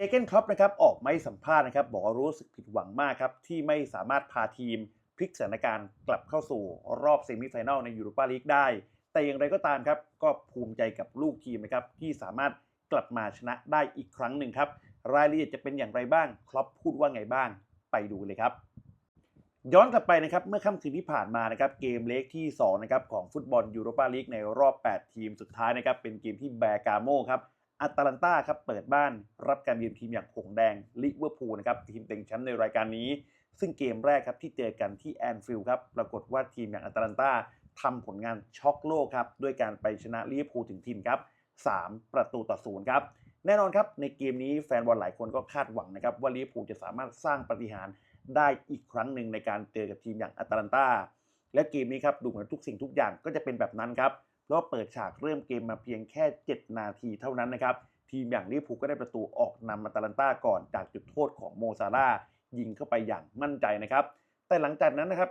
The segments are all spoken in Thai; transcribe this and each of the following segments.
เอเกนครอปนะครับออกไม่สัมภาษณ์นะครับบอกว่ารู้สึกผิดหวังมากครับที่ไม่สามารถพาทีมพลิกสถานการณ์กลับเข้าสู่รอบเซมิไฟแนลในยูโรปาลีกได้ แต่อย่างไรก็ตามครับก็ภูมิใจกับลูกทีมนะครับที่สามารถกลับมาชนะได้อีกครั้งหนึ่งครับรายละเอียดจะเป็นอย่างไรบ้างครอปพูดว่าไงบ้างไปดูเลยครับ ย้อนกลับไปนะครับเมื่อค่ำคืนที่ผ่านมานะครับเกมเล็กที่2นะครับของฟุตบอลยูโรปาลีกในรอบ 8 ทีมสุดท้ายนะครับเป็นเกมที่แบร์กาโมครับ อัตแลนตาครับเปิดบ้านรับการเยือนทีมอย่างหงแดงลิเวอร์พูลนะครับทีมเต็งแชมป์ในรายการนี้ ซึ่งเกมแรกครับที่เจอกันที่แอนฟิลด์ครับปรากฏว่าทีมอย่างอัตแลนตาทำผลงานช็อกโลกครับด้วยการไปชนะลิเวอร์พูลถึงทีมครับ3 ประตูต่อศูนย์ครับแน่นอนครับในเกมนี้แฟนบอลหลายคนก็คาดหวังนะครับว่าลิเวอร์พูลจะสามารถสร้างปาฏิหารย์ได้อีกครั้งหนึ่งในการเจอกับทีมอย่างอัตแลนตาและเกมนี้ครับดูเหมือนทุกสิ่งทุกอย่างก็จะเป็นแบบนั้นครับ เพราะเปิดฉากเริ่มเกมมาเพียงแค่ 7 นาทีเท่านั้นนะครับ ทีมอย่างลิเวอร์พูลก็ได้ประตูออกนำอัตแลนตาก่อนจากจุดโทษของโมซาร่ายิงเข้าไปอย่างมั่นใจนะครับ แต่หลังจากนั้นนะครับ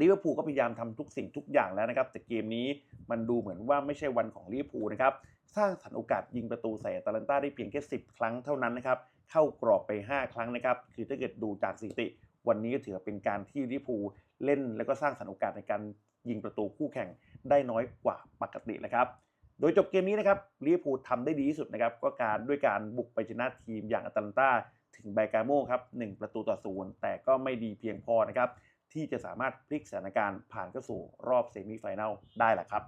ลิเวอร์พูลก็พยายามทำทุกสิ่งทุกอย่างแล้วนะครับ แต่เกมนี้มันดูเหมือนว่าไม่ใช่วันของลิเวอร์พูลนะครับ สร้างสรรค์โอกาสยิงประตูใส่อาตแลนตาได้เพียงแค่ 10 ครั้งเท่านั้นนะครับ เข้ากรอบไป 5 ครั้งนะครับ คือถ้าเกิดดูจากสถิติ วันนี้ก็ถือเป็นการที่ลิเวอร์พูลเล่นแล้วก็สร้างสรรค์โอกาสในการยิงประตูคู่แข่ง ได้น้อยกว่าปกตินะครับ โดยจบเกมนี้นะครับลิเวอร์พูลทำได้ดีที่สุดนะครับก็การด้วยการบุกไปชนะทีมอย่างอาตแลนตาถึงไบกาโมครับ1ประตูต่อศูนย์แต่ก็ไม่ดีเพียงพอนะครับที่จะสามารถพลิกสถานการณ์ผ่านเข้าสู่รอบเซมิไฟแนลได้แหละครับ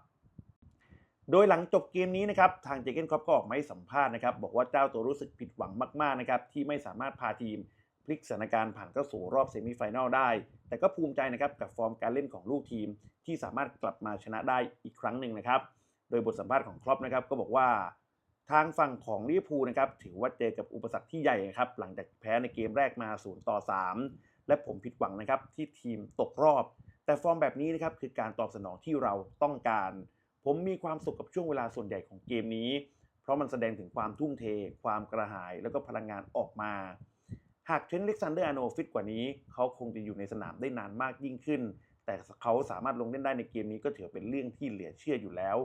โดยหลังจบเกมนี้นะครับทางเจเกนครอปก็ออกมาให้สัมภาษณ์นะครับบอกว่าเจ้าตัวรู้สึกผิดหวังมากๆนะครับที่ไม่สามารถพาทีม พลิกสถานการณ์ผ่านเข้าสู่รอบเซมิไฟแนลได้ แต่ก็ภูมิใจนะครับกับฟอร์มการเล่นของลูกทีม ที่สามารถกลับมาชนะได้อีกครั้งหนึ่งนะครับ โดยบทสัมภาษณ์ของครอปนะครับก็บอกว่าทางฝั่งของลิเวอร์พูลนะครับถือว่าเจอกับอุปสรรคที่ใหญ่ครับหลังจากแพ้ในเกมแรกมา0ต่อ3 และผมผิดหวังนะครับที่ทีมตกรอบ แต่ฟอร์มแบบนี้นะครับคือการตอบสนองที่เราต้องการ ผมมีความสุขกับช่วงเวลาส่วนใหญ่ของเกมนี้ เพราะมันแสดงถึงความทุ่มเท ความกระหาย แล้วก็พลังงานออกมา หากเทรนต์เล็กซานเดอร์อโนฟิตกว่านี้ เขาคงจะอยู่ในสนามได้นานมากยิ่งขึ้น แต่เขาสามารถลงเล่นได้ในเกมนี้ก็ถือเป็นเรื่องที่เหลือเชื่ออยู่แล้ว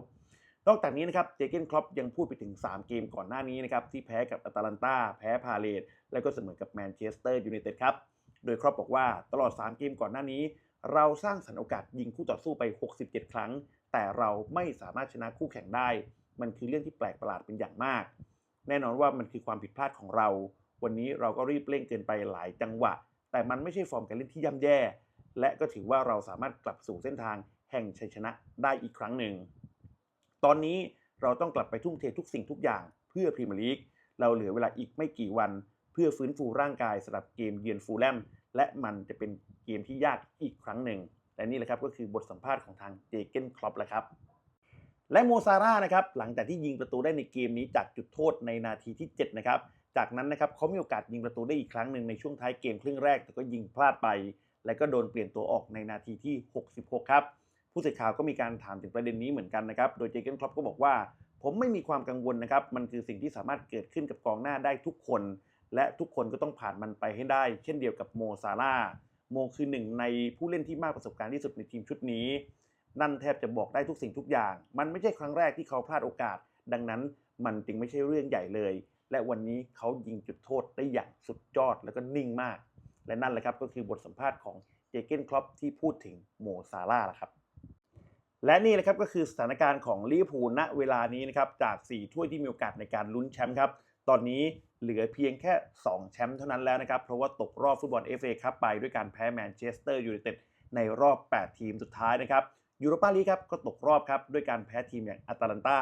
นอกจากนี้นะครับเจเกนครอปยังพูดไปถึง 3 เกมก่อนหน้านี้นะครับที่แพ้กับอตาลันตาแพ้พาเลตและก็เสมอกับแมนเชสเตอร์ยูไนเต็ดครับโดยครอปบอกว่าตลอด 3 เกมก่อนหน้านี้ เราสร้างสรรค์โอกาสยิงคู่ต่อสู้ไป 67 ครั้ง แต่เราไม่สามารถชนะคู่แข่งได้ มันคือเรื่องที่แปลกประหลาดเป็นอย่างมาก แน่นอนว่ามันคือความผิดพลาดของเรา วันนี้เราก็รีบเร่งเกินไปหลายจังหวะ แต่มันไม่ใช่ฟอร์มการเล่นที่ย่ำแย่ และก็ถือว่าเราสามารถกลับสู่เส้นทางแห่งชัยชนะได้อีกครั้งหนึ่ง ตอนนี้เราต้องกลับไปทุ่มเททุกสิ่งทุกอย่างเพื่อพรีเมียร์ลีก เราเหลือเวลาอีกไม่กี่วัน เพื่อฟื้นฟูร่างกายสำหรับเกมเยือนฟูลแลมและมันจะเป็นเกมที่ยากอีกครั้งหนึ่ง และนี่แหละครับก็คือบทสัมภาษณ์ของทางเจเกนคลอปแหละครับ และโมซาร่านะครับหลังจากที่ยิงประตูได้ในเกมนี้จากจุดโทษในนาทีที่ 7 นะครับ จากนั้นนะครับเขามีโอกาสยิงประตูได้อีกครั้งหนึ่งในช่วงท้ายเกมครึ่งแรก แต่ก็ยิงพลาดไป และก็โดนเปลี่ยนตัวออกในนาทีที่ 66 ครับ ผู้สื่อข่าวก็มีการถามถึงประเด็นนี้เหมือนกันนะครับ โดยเจเกนคลอปก็บอกว่า ผมไม่มีความกังวลนะครับ มันคือสิ่งที่สามารถเกิดขึ้นกับกองหน้าได้ทุกคน และทุกคนก็ต้องผ่านมันไปให้ได้ เช่นเดียวกับโมซาร่าโมคือหนึ่งในผู้เล่นที่มากประสบการณ์ที่สุดในทีมชุดนี้ นั่นแทบจะบอกได้ทุกสิ่งทุกอย่าง มันไม่ใช่ครั้งแรกที่เขาพลาดโอกาส ดังนั้นมันจึงไม่ใช่เรื่องใหญ่เลย และวันนี้เขายิงจุดโทษได้อย่างสุดยอดแล้วก็นิ่งมาก และนั่นแหละครับก็คือบทสัมภาษณ์ของเจเกนคลอปที่พูดถึงโมซาร่าละครับ และนี่แหละครับก็คือสถานการณ์ของลิเวอร์พูลณเวลานี้นะครับจาก 4 ถ้วยที่มีโอกาสในการลุ้นแชมป์ครับ ตอนนี้เหลือเพียงแค่ 2 แชมป์เท่านั้นแล้วนะครับ เพราะว่าตกรอบฟุตบอล FA ครับไปด้วยการแพ้แมนเชสเตอร์ยูไนเต็ดในรอบ 8 ทีมสุดท้ายนะครับยูโรปาลีกครับก็ตกรอบครับด้วยการแพ้ทีมอย่างอาตาลันตา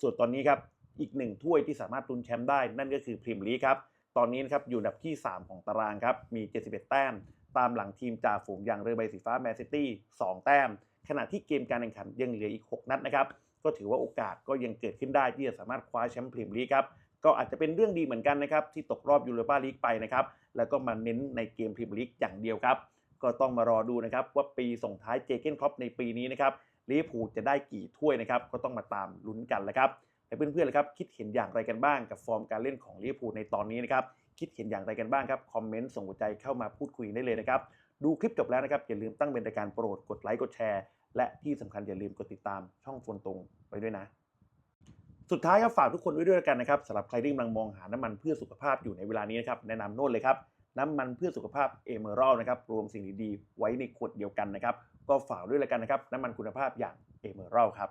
ส่วนตอนนี้ครับ อีกหนึ่งถ้วยที่สามารถลุ้นแชมป์ได้ นั่นก็คือพรีเมียร์ลีกครับ ตอนนี้นะครับอยู่อันดับที่ 3 ของตารางครับ มี 71 แต้ม ตามหลังทีมจ่าฝูงอย่างเรือใบสีฟ้าแมนซิตี้2แต้ม ขณะที่เกมการแข่งขันยังเหลืออีก 6 นัดนะครับ ก็ถือว่าโอกาสก็ยังเกิดขึ้นได้ที่จะสามารถคว้าแชมป์พรีเมียร์ลีกครับ ก็อาจจะเป็นเรื่องดีเหมือนกันนะครับที่ตกรอบยูโรปาลีกไปนะครับ แล้วก็มาเน้นในเกมพรีเมียร์ลีกอย่างเดียวครับ ก็ต้องมารอดูนะครับว่าปีส่งท้ายเจเกนครอปในปีนี้นะครับลิเวอร์พูลจะได้กี่ถ้วยนะครับ ก็ต้องมาตามลุ้นกันแหละครับ และเพื่อนๆเลยครับคิดเห็นอย่างไรกันบ้างกับฟอร์มการเล่นของลิเวอร์พูลในตอนนี้นะครับคิดเห็นอย่างไรกันบ้างครับคอมเมนต์ส่งหัวใจเข้ามาพูดคุยได้เลยนะครับดูคลิปจบแล้วนะครับอย่าลืมตั้งเป็นรายการโปรดกดไลค์กดแชร์ และที่สำคัญอย่าลืมกดติดตามช่องโฟนตรงไว้ด้วยนะ สุดท้ายครับฝากทุกคนไว้ด้วยด้วกันนะครับสำหรับใครที่กำลังมองหาน้ำมันเพื่อสุขภาพอยู่ในเวลานี้นะครับแนะนำโน่นเลยครับน้ำมันเพื่อสุขภาพเอเมอรัลนะครับรวมสิ่งดีๆไว้ในขวดเดียวกันนะครับก็ฝากด้วยแล้วกันนะครับน้ำมันคุณภาพอย่างเอเมอรัลครับ